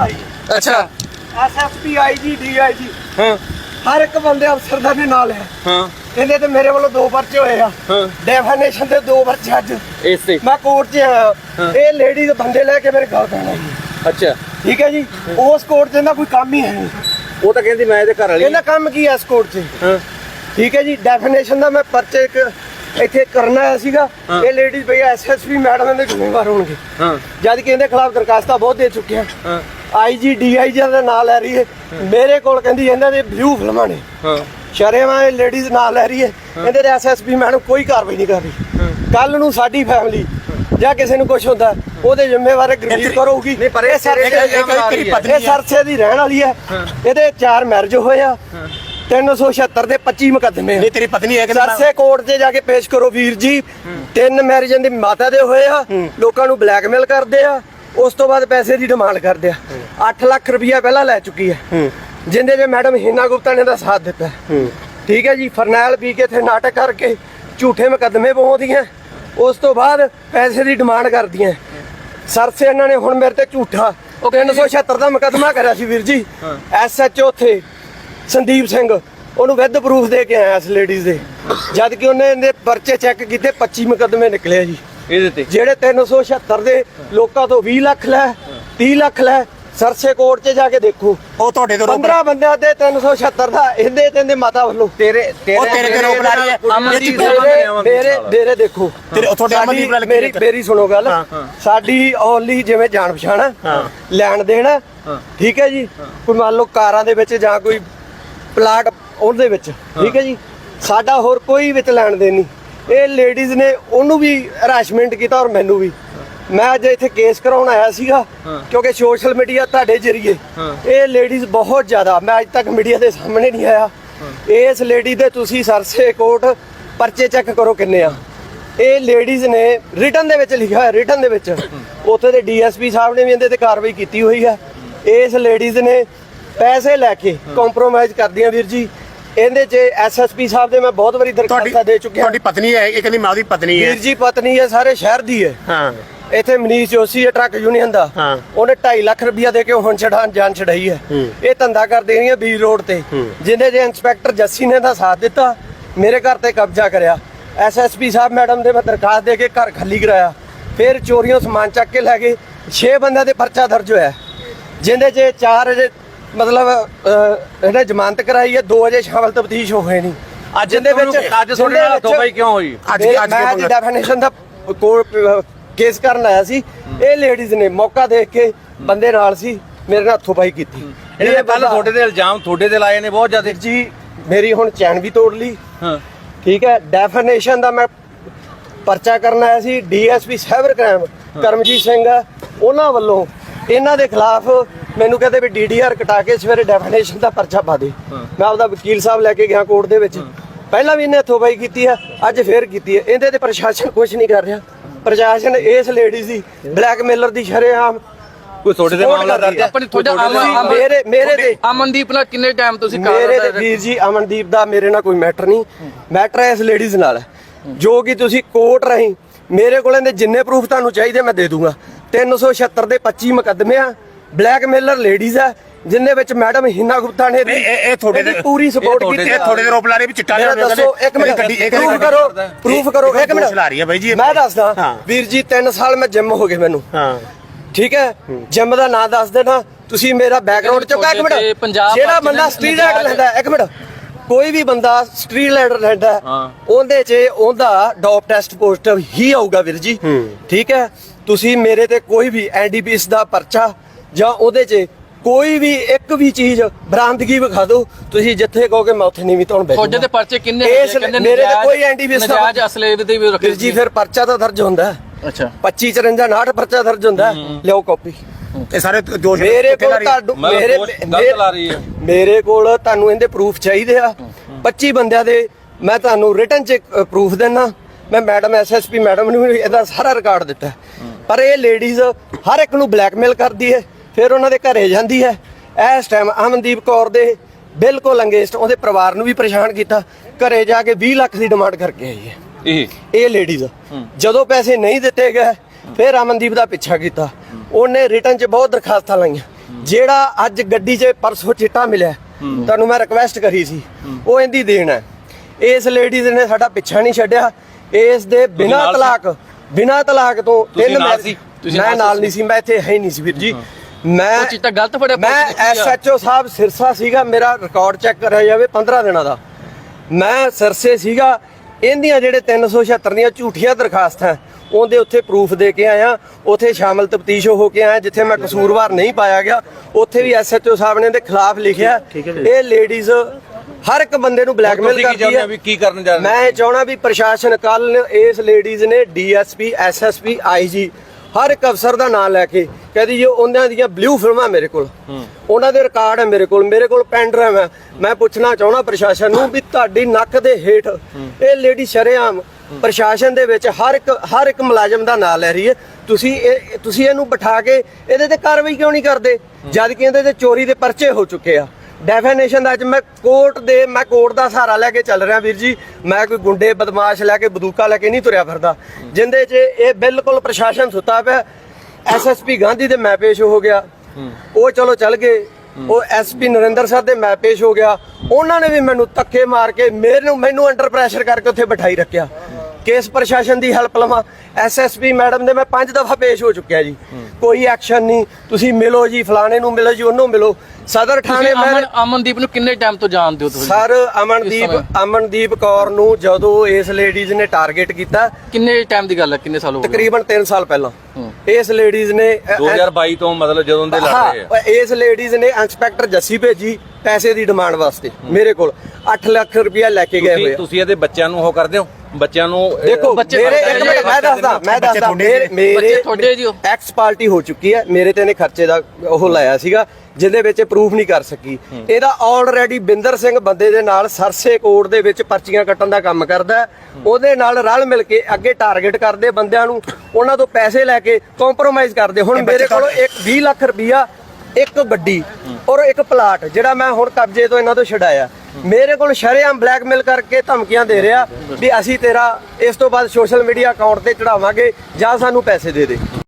ਆਈ ਅੱਛਾ SSP IG DIG ਹਾਂ। ਹਰ ਇੱਕ ਬੰਦੇ ਅਫਸਰ ਦਾ ਨੇ ਨਾਲ ਹੈ। ਹਾਂ। ਇਹਦੇ ਤੇ ਮੇਰੇ ਵੱਲੋਂ ਦੋ ਪਰਚੇ ਹੋਏ ਆ। ਹਾਂ। ਡੈਫੀਨੇਸ਼ਨ ਦੇ ਦੋ ਪਰਚੇ ਅੱਜ। ਇਸ ਤੇ। ਮੈਂ ਕੋਰਟ 'ਚ ਆਇਆ। ਇਹ ਲੇਡੀ ਦੇ ਬੰਦੇ ਲੈ ਕੇ ਮੇਰੇ ਘਰ ਪੈਣਾ ਜੀ। ਅੱਛਾ। ਠੀਕ ਹੈ ਜੀ? ਉਸ ਕੋਰਟ 'ਚ ਇਹਦਾ ਕੋਈ ਕੰਮ ਹੀ ਹੈ ਉਹ ਤਾਂ ਕਹਿੰਦੀ ਮੈਂ ਇਹਦੇ ਘਰ ਵਾਲੀ ਇਹਦਾ ਕੰਮ ਕੀ ਇਸ ਕੋਰਟ 'ਚ? ਹਾਂ। ਠੀਕ ਹੈ ਜੀ? ਡੈਫੀਨੇਸ਼ਨ ਦਾ ਮੈਂ ਪਰਚੇ ਇੱਕ ਇੱਥੇ ਕਰਨਾ ਆਇਆ ਸੀਗਾ। ਇਹ ਲੇਡੀਜ਼ ਭਈ ਐਸਐਸਪੀ ਮੈਡਮ ਇਹਦੇ ਜ਼ਿੰਮੇਵਾਰ ਹੋਣਗੇ। ਹਾਂ। ਜਦ ਕਿ ਇਹਦੇ ਖਿਲਾਫ ਦਰਖਾਸਤਾਂ ਬਹੁਤ ਦੇ ਚੁੱਕੇ ਆ। ਹਾਂ। ਆਈਜੀ ਡੀਆਈਜੀ ਦਾ ਨਾਂ ਲੈ ਰਹੀ ਹੈ। ਮੇਰੇ ਕੋਲ ਕਹਿੰਦੀ ਇਹਨਾਂ ਦੇ ਬਲੂ ਫਿਲਮਾਂ ਨੇ। ਹਾਂ। ਸ਼ਰੇਵਾਂ ਇਹ ਲੇਡੀਜ਼ ਨਾਂ ਲੈ ਰਹੀ ਹੈ। ਇਹਦੇ ਤੇ ਐਸਐਸਪੀ ਮੈਡਮ ਕੋਈ ਕਾਰਵਾਈ ਨਹੀਂ ਕਰ ਰਹੀ। ਕੱਲ ਨੂੰ ਸਾਡੀ ਫੈਮਿਲੀ ਜਾਂ ਕਿਸੇ ਨੂੰ ਕੁਝ ਹੁੰਦਾ ਉਹਦੇ ਜ਼ਿੰਮੇਵਾਰ ਗਰਵੀਰ ਕਰੋਗੀ। ਨਹੀਂ, ਪਰ ਇਹ ਸਰਸੇ ਦੀ ਰਹਿਣ ਵਾਲੀ ਹੈ। ਇਹਦੇ ਚਾਰ ਮੈਰਿਜ ਹੋਏ ਆ। 376 ਦੇ 25 ਮੁਕੱਦਮੇ। ਨਹੀਂ ਤੇਰੀ ਪਤਨੀ ਹੈ ਕਿ ਸਰਸੇ ਕੋਰਟ 'ਚ ਜਾ ਕੇ ਪੇਸ਼ ਕਰੋ ਵੀਰ ਜੀ। ਤਿੰਨ ਮੈਰਿਜਾਂ ਦੀ ਮਾਤਾ ਦੇ ਹੋਏ ਆ। ਲੋਕਾਂ ਨੂੰ ਬਲੈਕਮੇਲ ਕਰਦੇ ਆ। ਉਸ ਤੋਂ ਬਾਅਦ ਪੈਸੇ ਦੀ ਡਿਮਾਂਡ ਕਰਦੇ ਆ। 8 ਲੱਖ ਰੁਪਇਆ ਪਹਿਲਾਂ ਲੈ ਚੁੱਕੀ ਹੈ। ਜਿੰਦੇ ਜੇ ਮੈਡਮ ਹਿਨਾ ਗੁਪਤਾ ਨੇ ਦਾ ਸਾਥ ਦਿੱਤਾ। ਹੈ। ਠੀਕ ਹੈ ਜੀ ਫਰਨੈਲ ਪੀ ਕੇ ਇੱਥੇ ਨਾਟਕ ਕਰਕੇ ਝੂਠੇ ਮੁਕੱਦਮੇ ਪਾਉਂਦੀਆਂ ਉਸ ਤੋਂ ਬਾਅਦ ਪੈਸੇ ਦੀ ਡਿਮਾਂਡ ਕਰਦੀਆਂ। ਸਰਸੇ ਇਹਨਾਂ ਨੇ ਹੁਣ ਮੇਰੇ ਤੇ ਝੂਠਾ 376 ਦਾ ਮੁਕੱਦਮਾ ਕਰਿਆ ਸੀ ਵੀਰ ਜੀ। ਐਸਐਚਓ ਉੱਥੇ ਸੰਦੀਪ ਸਿੰਘ ਉਹਨੂੰ ਵਿਦ ਪ੍ਰੂਫ ਦੇ ਕੇ ਆਇਆ ਇਸ ਲੇਡੀਜ਼ ਦੇ। ਜਦ ਕਿ ਉਹਨੇ ਇਹਦੇ ਪਰਚੇ ਚੈੱਕ ਕੀਤੇ 25 ਮੁਕੱਦਮੇ ਨਿਕਲੇ ਜੀ। ਇਹਦੇ ਤੇ ਜਿਹੜੇ 376 ਦੇ ਲੋਕਾਂ ਤੋਂ 20 ਲੱਖ ਲੈ 30 ਲੱਖ ਲੈ ਸਰਸੇ ਕੋਰਟ 'ਚ ਜਾ ਕੇ ਦੇਖੋ। ਉਹ ਤੁਹਾਡੇ ਤੋਂ 15 ਬੰਦਿਆਂ ਤੇ 376 ਦਾ ਇਹਦੇ ਤੇ ਇਹਦੇ ਮਾਤਾ ਵੱਲੋਂ। ਤੇਰੇ ਉਹ ਤੇਰੇ ਤੇ ਰੋਕ ਲਾ ਰਹੀ ਹੈ। ਅਮਨਦੀਪ ਮੇਰੇ ਮੇਰੇ ਮੇਰੇ ਦੇਖੋ। ਤੇਰੇ- ਉਹ ਤੁਹਾਡੇ ਅਮਨਦੀਪ ਨਾਲ ਮੇਰੀ? ਮੇਰੀ ਸੁਣੋ ਗੱਲ। ਸਾਡੀ ਓਨਲੀ ਜਿਵੇਂ ਜਾਣ ਪਛਾਣ ਲੈਣ ਦੇਣ ਠੀਕ ਹੈ ਜੀ। ਕੋਈ ਮੰਨ ਲਓ ਕਾਰਾਂ ਦੇ ਵਿੱਚ ਜਾਂ ਕੋਈ ਪਲਾਟ ਉਹਦੇ ਵਿੱਚ। ਠੀਕ ਹੈ ਜੀ। ਸਾਡਾ ਹੋਰ ਕੋਈ ਵਿੱਚ ਲੈਣ ਦੇਣ ਨਹੀਂ। ਇਹ ਲੇਡੀਜ਼ ਨੇ ਉਹਨੂੰ ਵੀ ਹਰਾਸਮੈਂਟ ਕੀਤਾ ਔਰ ਮੈਨੂੰ ਵੀ। ਮੈਂ ਅੱਜ ਇੱਥੇ ਕੇਸ ਕਰਾਉਣ ਆਇਆ ਸੀਗਾ ਕਿਉਂਕਿ ਸੋਸ਼ਲ ਮੀਡੀਆ ਤੁਹਾਡੇ ਜਰੀਏ। ਇਹ ਲੇਡੀਜ਼ ਬਹੁਤ ਜ਼ਿਆਦਾ ਮੈਂ ਅੱਜ ਤੱਕ ਮੀਡੀਆ ਦੇ ਸਾਹਮਣੇ ਨਹੀਂ ਆਇਆ। ਇਸ ਲੇਡੀ ਦੇ ਤੁਸੀਂ ਸਰਸੇ ਕੋਰਟ ਪਰਚੇ ਚੈੱਕ ਕਰੋ ਕਿੰਨੇ ਆ। ਇਹ ਲੇਡੀਜ਼ ਨੇ ਰਿਟਨ ਦੇ ਵਿੱਚ ਲਿਖਿਆ ਹੋਇਆ ਰਿਟਨ ਦੇ ਵਿੱਚ। ਉੱਥੇ ਦੇ ਡੀਐਸਪੀ ਸਾਹਿਬ ਨੇ ਵੀ ਇਹਦੇ ਤੇ ਕਾਰਵਾਈ ਕੀਤੀ ਹੋਈ ਹੈ। ਇਸ ਲੇਡੀਜ਼ ਨੇ ਪੈਸੇ ਲੈ ਕੇ ਕੰਪਰੋਮਾਈਜ਼ ਕਰਦੀਆਂ ਵੀਰ ਜੀ। ਇਹਦੇ 'ਚ ਐਸਐਸਪੀ ਸਾਹਿਬ ਦੇ ਮੈਂ ਬਹੁਤ ਵਾਰੀ ਦਰਖਾਸਤਾਂ ਦੇ ਚੁੱਕਿਆ। ਤੁਹਾਡੀ ਪਤਨੀ ਹੈ ਇਹ ਕਹਿੰਦੀ ਮੈਂ ਉਹਦੀ ਪਤਨੀ ਹੈ। ਵੀਰ ਜੀ ਪਤਨੀ ਹੈ ਸਾਰੇ ਸ਼ਹਿਰ ਦੀ ਹੈ। ਹਾਂ। ਇੱਥੇ ਮਨੀਸ਼ ਜੋਸ਼ੀ ਹੈ ਟਰੱਕ ਯੂਨੀਅਨ ਦਾ। ਹਾਂ। ਉਹਨੇ 2.5 ਲੱਖ ਰੁਪਇਆ ਦੇ ਕੇ ਹੁਣ ਛਡਾਣ ਜਾਨ ਛਡਾਈ ਹੈ। ਇਹ ਧੰਦਾ ਕਰਦੇ ਰਹੀਆਂ ਬੀ ਰੋਡ ਤੇ। ਜਿੰਦੇ ਜੇ ਇੰਸਪੈਕਟਰ ਜੱਸੀ ਨੇ ਦਾ ਸਾਥ ਦਿੱਤਾ ਮੇਰੇ ਘਰ ਤੇ ਕਬਜ਼ਾ ਕਰਿਆ। ਐਸਐਸਪੀ ਸਾਹਿਬ ਮੈਡਮ ਦੇ ਮੈਂ ਦਰਖਾਸਤ ਦੇ ਕੇ ਘਰ ਖਾਲੀ ਕਰਾਇਆ। ਫਿਰ ਚੋਰੀਆਂ ਸਮਾਨ ਚੱਕ ਕੇ ਲੈ ਗਏ। 6 ਬੰਦਿਆਂ ਦੇ ਪਰਚਾ ਦਰਜ ਹੋਇਆ। ਜਿੰਦੇ ਜੇ 4 ਅਜੇ ਮਤਲਬ ਅਹ, ਇਹਨੇ ਜ਼ਮਾਨਤ ਕਰਾਈ ਹੈ 2 ਅਜੇ ਸ਼ਾਮਲ ਤਫਤੀਸ਼ ਹੋ ਹੋਏ ਨਹੀਂ ਅੱਜ ਜਿਹਦੇ ਤੁਹਾਨੂੰ ਅੱਜ ਤੁਹਾਡੇ ਨਾਲ ਵਿੱਚ- ਧੋਖਾਈ ਕਿਉਂ ਹੋਈ? ਅੱਜ ਅੱਜ ਮੈਂ ਮੰਗਾ? ਡੈਫੀਨੇਸ਼ਨ ਦਾ ਕੋਰਟ ਕੇਸ ਕਰਨ ਆਇਆ ਸੀ। ਇਹ ਲੇਡੀਜ਼ ਨੇ ਮੌਕਾ ਦੇਖ ਕੇ ਬੰਦੇ ਨਾਲ ਸੀ ਮੇਰੇ ਨਾਲ ਹੱਥੋਂ ਪਾਈ ਕੀਤੀ। ਇਹਨੇ ਕੱਲ ਤੁਹਾਡੇ ਤੇ ਇਲਜ਼ਾਮ ਤੁਹਾਡੇ ਤੇ ਲਾਏ ਨੇ ਬਹੁਤ ਜ਼ਿਆਦਾ। ਜੀ ਮੇਰੀ ਹੁਣ ਚੈਨ ਵੀ ਤੋੜ ਲਈ। ਹਾਂ। ਠੀਕ ਹੈ ਡੈਫੀਨੇਸ਼ਨ ਦਾ ਮੈਂ ਪਰਚਾ ਕਰਨ ਆਇਆ ਸੀ DSP cyber crime Karamjeet Singh ਉਹਨਾਂ ਵੱਲੋਂ ਇਹਨਾਂ ਦੇ ਖਿਲਾਫ ਮੈਨੂੰ ਕਹਿੰਦੇ ਵੀ ਡੀਡੀਆਰ ਕਟਾ ਕੇ ਸਵੇਰੇ ਡੈਫੀਨੇਸ਼ਨ ਦਾ ਪਰਚਾ ਪਾ ਦੇ। ਮੈਂ ਆਪਦਾ ਵਕੀਲ ਸਾਹਿਬ ਲੈ ਕੇ ਗਿਆ ਕੋਰਟ ਦੇ ਵਿੱਚ। ਪਹਿਲਾਂ ਵੀ ਇਹਨੇ ਹੱਥੋਂ ਪਾਈ ਕੀਤੀ ਆ ਅੱਜ ਫੇਰ ਕੀਤੀ ਹੈ ਇਹਦੇ ਤੇ ਪ੍ਰਸ਼ਾਸਨ ਕੁਝ ਨਹੀਂ ਕਰ ਰਿਹਾ। ਪ੍ਰਸ਼ਾਸਨ ਇਸ ਲੇਡੀਜ਼ ਦੀ ਬਲੈਕਮੇਲਰ ਦੀ ਸ਼ਰੇਆਮ ਕੋਈ ਤੁਹਾਡੇ ਤੇ ਮਾਮਲਾ ਦਰਜ ਹੈ ਆਪਣੀ ਤੁਹਾਡਾ ਮੇਰੇ ਮੇਰੇ ਤੇ ਅਮਨਦੀਪ ਨਾਲ ਕਿੰਨੇ ਟਾਈਮ ਤੁਸੀਂ ਕਰ ਮੇਰੇ ਤੇ ਵੀਰ ਜੀ ਅਮਨਦੀਪ ਦਾ ਮੇਰੇ ਨਾਲ ਕੋਈ ਮੈਟਰ ਨਹੀਂ। ਮੈਟਰ ਇਸ ਲੇਡੀਜ਼ ਨਾਲ। ਹੈ। ਜੋ ਕਿ ਤੁਸੀਂ ਕੋਰਟ ਰਹੀ ਮੇਰੇ ਕੋਲ ਇਹਦੇ ਜਿੰਨੇ ਪ੍ਰੂਫ ਤੁਹਾਨੂੰ ਚਾਹੀਦੇ ਮੈਂ ਦੇ ਦੂੰਗਾ। 376 ਦੇ 25 ਮੁਕੱਦਮੇ ਆ। ਬਲੈਕਮੇਲਰ ਲੇਡੀਜ਼ ਆ ਜਿੰਨੇ ਵਿੱਚ ਮੈਡਮ ਹਿਨਾ ਗੁਪਤਾ ਨੇ ਇਹ- ਇਹ ਤੁਹਾਡੇ ਦੇ- ਪੂਰੀ ਸਪੋਰਟ ਤੁਹਾਡੇ ਕੀਤੀ ਇਹ ਥੋੜੇ ਦੇ ਰੋਪ ਲਾ ਰਹੇ ਵੀ ਚਿੱਟਾ ਲਿਆਉਂਦੇ ਦੱਸੋ ਇੱਕ ਮਿੰਟ ਗੱਡੀ ਪ੍ਰੂਫ ਗੱਡੀ- ਕਰੋ ਪ੍ਰੂਫ ਕਰੋ ਇੱਕ ਮਿੰਟ। ਦੋਸ਼ ਲਾ ਰਹੀ ਹੈ ਬਾਈ ਜੀ। ਮੈਂ ਦੱਸਦਾ ਹਾਂ। ਵੀਰ ਜੀ 3 ਸਾਲ ਮੈਂ ਜਿਮ ਹੋ ਗਏ ਮੈਨੂੰ। ਹਾਂ। ਠੀਕ ਹੈ? ਜਿਮ ਦਾ ਨਾਂ ਦੱਸ ਦੇਣਾ। ਤੁਸੀਂ ਮੇਰਾ ਬੈਕਗ੍ਰਾਉਂਡ ਚੁੱਕਾ ਇੱਕ ਤੁਹਾਡੇ ਮਿੰਟ। ਜਿਹੜਾ ਬੰਦਾ ਸਟਰੀਟ ਰਾਈਡਰ ਲੈਂਦਾ ਹੈ, ਇੱਕ ਮਿੰਟ। ਕੋਈ ਵੀ ਬੰਦਾ ਸਟਰੀਟ ਰਾਈਡਰ ਲੈਂਦਾ ਹੈ, ਹਾਂ। ਉਹਦੇ 'ਚ ਉਹਦਾ ਡੋਪ ਟੈਸਟ ਪੋਜ਼ਿਟਿਵ ਹੀ ਆਊਗਾ ਵੀਰ ਜੀ। ਠੀਕ ਹੈ? ਤੁਸੀਂ ਮੇਰੇ ਤੇ ਕੋਈ ਵੀ ਐਨਡੀਪੀਐਸ ਦਾ ਪਰਚਾ ਜਾਂ ਉਹਦੇ 'ਚ ਕੋਈ ਵੀ ਇੱਕ ਵੀ ਚੀਜ਼ ਬਰਾਮਦਗੀ ਵਿਖਾ ਦਿਓ ਤੁਸੀਂ ਜਿੱਥੇ ਕਹੋਗੇ ਮੈਂ ਉੱਥੇ ਨਹੀਂ ਵੀ ਤੁਹਾਨੂੰ ਬੈਠੂਗਾ। ਤੁਹਾਡੇ ਤੇ ਪਰਚੇ ਕਿੰਨੇ ਕਹਿੰਦੇ ਮੇਰੇ ਤੇ ਕੋਈ ਐਨਡੀਪੀਐਸ ਦਾ ਨਜਾਇਜ਼ ਅਸਲੇ ਦੇ ਵੀ ਰੱਖੇ ਜੀ ਫਿਰ ਪਰਚਾ ਤਾਂ ਦਰਜ ਹੁੰਦਾ। ਅੱਛਾ। 25 54 59 ਪਰਚਾ ਦਰਜ ਹੁੰਦਾ। ਹੈ। ਲਿਆਓ ਕਾਪੀ। ਇਹ ਸਾਰੇ ਦੋਸ਼ ਮੇਰੇ ਕੋਲ? ਤੁਹਾਨੂੰ ਮੇਰੇ ਦੋਸ਼ ਗਲਤ ਲਾ ਰਹੀ ਹੈ। ਮੇਰੇ ਕੋਲ ਤੁਹਾਨੂੰ ਇਹਦੇ ਪ੍ਰੂਫ ਚਾਹੀਦੇ ਆ। 25 ਬੰਦਿਆਂ ਦੇ ਮੈਂ ਤੁਹਾਨੂੰ ਰਿਟਨ ਚ ਪ੍ਰੂਫ ਦੇਣਾ ਮੈਂ ਮੈਡਮ ਐਸਐਸਪੀ ਮੈਡਮ ਨੂੰ ਵੀ ਇਹਦਾ ਸਾਰਾ ਰਿਕਾਰਡ ਦਿੱਤਾ। ਹੈ। ਪਰ ਇਹ ਲੇਡੀਜ਼ ਹਰ ਇੱਕ ਨੂੰ ਬਲੈਕਮੇਲ ਕਰਦੀ ਹੈ ਫਿਰ ਉਹਨਾਂ ਦੇ ਘਰੇ ਜਾਂਦੀ ਹੈ। ਇਸ ਟਾਈਮ ਅਮਨਦੀਪ ਕੌਰ ਦੇ ਬਿਲਕੁਲ ਅੰਗੇਸਟ ਉਹਦੇ ਪਰਿਵਾਰ ਨੂੰ ਵੀ ਪਰੇਸ਼ਾਨ ਕੀਤਾ। ਘਰੇ ਜਾ ਕੇ 20 ਲੱਖ ਦੀ ਡਿਮਾਂਡ ਕਰਕੇ ਆਈ ਹੈ। ਇਹ? ਇਹ ਲੇਡੀਜ਼ ਜਦੋਂ ਪੈਸੇ ਨਹੀਂ ਦਿੱਤੇ ਗਏ ਫਿਰ ਅਮਨਦੀਪ ਦਾ ਪਿੱਛਾ ਕੀਤਾ। ਉਹਨੇ ਰਿਟਰਨ 'ਚ ਬਹੁਤ ਦਰਖਾਸਤਾਂ ਲਾਈਆਂ। ਜਿਹੜਾ ਅੱਜ ਗੱਡੀ 'ਚ ਪਰਸੋਂ ਚਿੱਟਾ ਮਿਲਿਆ ਤੁਹਾਨੂੰ ਮੈਂ ਰਿਕਵੈਸਟ ਕਰੀ ਸੀ। ਉਹ ਇਹਦੀ ਦੇਣ ਹੈ। ਇਸ ਲੇਡੀਜ਼ ਨੇ ਸਾਡਾ ਪਿੱਛਾ ਨਹੀਂ ਛੱਡਿਆ। ਇਸ ਦੇ ਬਿਨਾਂ? ਤਲਾਕ ਬਿਨਾਂ ਤਲਾਕ ਤੋਂ ਤਿੰਨ ਨਾਲ ਸੀ? ਤੁਸੀਂ ਮੈਂ ਨਾਲ? ਨਹੀਂ ਸੀ ਮੈਂ ਇੱਥੇ ਹੈ ਹੀ ਨਹੀਂ ਸੀ ਵੀਰ ਜੀ ਮੈਂ ਉਹ ਚਿੱਟਾ ਗਲਤ ਫੜਿਆ ਮੈਂ ਪੁਲਿਸ ਨੇ ਕੀ ਆ? ਐਸਐਚਓ ਸਾਹਿਬ ਸਿਰਸਾ ਸੀਗਾ ਮੇਰਾ ਰਿਕਾਰਡ ਚੈੱਕ ਕਰਿਆ ਜਾਵੇ 15 ਦਿਨਾਂ ਦਾ ਮੈਂ ਸਿਰਸੇ ਸੀਗਾ ਇਹਦੀਆਂ ਜਿਹੜੇ 376 ਦੀਆਂ ਝੂਠੀਆਂ ਦਰਖਾਸਤਾਂ ਉਹਦੇ ਉੱਥੇ ਪ੍ਰੂਫ ਦੇ ਕੇ ਆਇਆ ਉੱਥੇ ਸ਼ਾਮਲ ਤਫਤੀਸ਼ ਹੋ ਕੇ ਆਇਆ ਜਿੱਥੇ ਮੈਂ ਕਸੂਰਵਾਰ ਨਹੀਂ ਪਾਇਆ ਗਿਆ ਉੱਥੇ ਵੀ ਐਸਐਚਓ ਸਾਹਿਬ ਨੇ ਇਹਦੇ ਖਿਲਾਫ ਲਿਖਿਆ ਇਹ ਲੇਡੀਜ਼ ਹਰ ਇੱਕ ਬੰਦੇ ਨੂੰ ਬਲੈਕਮੇਲ ਕਰਦੀ ਹੈ। ਆ ਵੀ ਕੀ ਕਰਨ ਜਾ ਰਹੇ ਮੈਂ ਇਹ ਚਾਹਣਾ ਵੀ ਪ੍ਰਸ਼ਾਸਨ ਕੱਲ ਇਸ ਲੇਡੀਜ਼ ਨੇ ਡੀਐਸਪੀ ਐਸਐਸਪੀ ਆਈਜੀ ਹਰ ਇੱਕ ਅਫਸਰ ਦਾ ਨਾਮ ਲੈ ਕੇ ਕਹਿੰਦੀ ਜੀ ਉਹਨਾਂ ਦੀਆਂ ਬਲੂ ਫਿਲਮਾਂ ਮੇਰੇ ਕੋਲ। ਉਹਨਾਂ ਦੇ ਰਿਕਾਰਡ ਹੈ ਮੇਰੇ ਕੋਲ ਮੇਰੇ ਕੋਲ ਪੈਨ ਡਰਾਈਵ ਹੈ ਮੈਂ ਪੁੱਛਣਾ ਚਾਹਣਾ ਪ੍ਰਸ਼ਾਸਨ ਨੂੰ ਵੀ ਤੁਹਾਡੀ ਨੱਕ ਦੇ ਹੇਠ ਇਹ ਲੇਡੀ ਸ਼ਰੇਆਮ ਪ੍ਰਸ਼ਾਸਨ ਦੇ ਵਿੱਚ ਹਰ ਇੱਕ ਹਰ ਇੱਕ ਮੁਲਾਜ਼ਮ ਦਾ ਨਾਮ ਲੈ ਰਹੀ ਹੈ। ਤੁਸੀਂ ਇਹ ਤੁਸੀਂ ਇਹਨੂੰ ਬਿਠਾ ਕੇ ਇਹਦੇ ਤੇ ਕਾਰਵਾਈ ਕਿਉਂ ਨਹੀਂ ਕਰਦੇ? ਜਦ ਕਿ ਇਹਦੇ ਤੇ ਚੋਰੀ ਦੇ ਪਰਚੇ ਹੋ ਚੁੱਕੇ ਆ। ਡੈਫੀਨੇਸ਼ਨ ਦਾ ਅੱਜ ਮੈਂ ਕੋਰਟ ਦੇ, ਮੈਂ ਕੋਰਟ ਦਾ ਸਹਾਰਾ ਲੈ ਕੇ ਚੱਲ ਰਿਹਾ ਵੀਰ ਜੀ। ਮੈਂ ਕੋਈ ਗੁੰਡੇ, ਬਦਮਾਸ਼ ਲੈ ਕੇ, ਬਦੂਕਾ ਲੈ ਕੇ ਨਹੀਂ ਤੁਰਿਆ ਫਿਰਦਾ। ਜਿੰਦੇ 'ਚ ਇਹ ਬਿਲਕੁਲ ਪ੍ਰਸ਼ਾਸਨ ਸੁੱਤਾ ਪਿਆ। ਐਸਐਸਪੀ ਗਾਂਧੀ ਦੇ ਮੈਂ ਪੇਸ਼ ਹੋ ਗਿਆ। ਉਹ ਚਲੋ ਚੱਲ ਗਏ। ਉਹ ਐਸਪੀ ਨਰਿੰਦਰ ਸਾਹਿਬ ਦੇ ਮੈਂ ਪੇਸ਼ ਹੋ ਗਿਆ। ਉਹਨਾਂ ਨੇ ਵੀ ਮੈਨੂੰ ਧੱਕੇ ਮਾਰ ਕੇ ਮੈਨੂੰ ਮੈਨੂੰ ਅੰਡਰ ਪ੍ਰੈਸ਼ਰ ਕਰਕੇ ਉੱਥੇ ਬਿਠਾਈ ਰੱਖਿਆ। ਕੇਸ ਪ੍ਰਸ਼ਾਸਨ ਦੀ ਹੈਲਪ ਲਵਾਂ। ਐਸਐਸਪੀ ਮੈਡਮ ਦੇ ਮੈਂ ਪੰਜ ਦਫਾ ਪੇਸ਼ ਹੋ ਚੁੱਕਿਆ ਜੀ। ਕੋਈ ਐਕਸ਼ਨ ਨਹੀਂ। ਤੁਸੀਂ ਮਿਲੋ ਜੀ ਫਲਾਣੇ ਨੂੰ ਮਿਲੋ ਜੀ ਉਹਨੂੰ ਮਿਲੋ। ਸਦਰ ਥਾਣੇ ਮੈਂ ਅਮਨ ਅਮਨਦੀਪ ਨੂੰ ਕਿੰਨੇ ਟਾਈਮ ਤੋਂ ਜਾਣਦੇ ਹੋ ਤੁਸੀਂ? ਸਰ ਅਮਨਦੀਪ? ਅਮਨਦੀਪ ਕੌਰ ਨੂੰ ਜਦੋਂ ਇਸ ਲੇਡੀਜ਼ ਨੇ ਟਾਰਗੇਟ ਕੀਤਾ ਕਿੰਨੇ ਟਾਈਮ ਦੀ ਗੱਲ ਹੈ? ਕਿੰਨੇ ਸਾਲ ਹੋ ਗਏ? ਤਕਰੀਬਨ 3 ਸਾਲ ਪਹਿਲਾਂ। ਇਸ ਲੇਡੀਜ਼ ਨੇ ਅ- ਅ- 2022 ਤੋਂ ਮਤਲਬ ਜਦੋਂ ਦੇ ਲੜ ਰਹੇ ਆ। ਇਸ ਲੇਡੀਜ਼ ਨੇ ਇੰਸਪੈਕਟਰ ਜੱਸੀ ਭੇਜੀ ਪੈਸੇ ਦੀ ਡਿਮਾਂਡ ਵਾਸਤੇ ਮੇਰੇ ਕੋਲ। 8 ਲੱਖ ਰੁਪਇਆ ਲੈ ਕੇ ਗਏ ਹੋਏ। ਤੁਸੀਂ ਇਹਦੇ ਬੱਚਿਆਂ ਨੂੰ ਉਹ ਕਰਦੇ ਹੋ? ਬੱਚਿਆਂ ਨੂੰ ਇਹ- ਦੇਖੋ ਬੱਚੇ ਮੇਰੇ ਇੱਕ ਮਿੰਟ ਮੈਂ ਦੱਸਦਾ ਮੈਂ ਬੱਚੇ ਦੱਸਦਾ ਤੁਹਾਡੇ ਮੇਰੇ ਜੀ। ਮੇਰੇ ਬੱਚੇ ਤੁਹਾਡੇ ਜੀ ਉਹ। ਐਕਸ ਪਾਰਟੀ ਹੋ ਚੁੱਕੀ ਹੈ ਮੇਰੇ ਤੇ ਨੇ ਖਰਚੇ ਦਾ ਉਹ ਲਾਇਆ ਸੀਗਾ ਜਿਹਦੇ ਵਿੱਚ ਪ੍ਰੂਫ ਨਹੀਂ ਕਰ ਸਕੀ ਇਹਦਾ ਆਲਰੇਡੀ ਬਿੰਦਰ ਸਿੰਘ ਬੰਦੇ ਦੇ ਨਾਲ ਸਰਸੇ ਕੋਰਟ ਦੇ ਵਿੱਚ ਪਰਚੀਆਂ ਕੱਟਣ ਦਾ ਕੰਮ ਕਰਦਾ ਹੈ। ਉਹਦੇ ਨਾਲ ਰਲ ਮਿਲ ਕੇ ਅੱਗੇ ਟਾਰਗੇਟ ਕਰਦੇ ਬੰਦਿਆਂ ਨੂੰ ਉਹਨਾਂ ਤੋਂ ਪੈਸੇ ਲੈ ਕੇ ਕੰਪਰੋਮਾਈਜ਼ ਕਰਦੇ ਹੁਣ ਮੇਰੇ ਕੋਲ ਇੱਕ 20 ਲੱਖ ਰੁਪਇਆ ਇੱਕ ਗੱਡੀ ਔਰ ਇੱਕ ਪਲਾਟ, ਜਿਹੜਾ ਮੈਂ ਹੁਣ ਕਬਜ਼ੇ ਤੋਂ ਇਹਨਾਂ ਤੋਂ ਛਡਾਇਆ। ਮੇਰੇ ਕੋਲ ਸ਼ਰੇਆਮ ਬਲੈਕਮੇਲ ਕਰਕੇ ਧਮਕੀਆਂ ਦੇ ਰਿਹਾ ਵੀ ਅਸੀਂ ਤੇਰਾ, ਇਸ ਤੋਂ ਬਾਅਦ ਸੋਸ਼ਲ ਮੀਡੀਆ ਅਕਾਊਂਟ ਤੇ ਚੜਾਵਾਂਗੇ ਜਾਂ ਸਾਨੂੰ ਪੈਸੇ ਦੇ ਦੇ।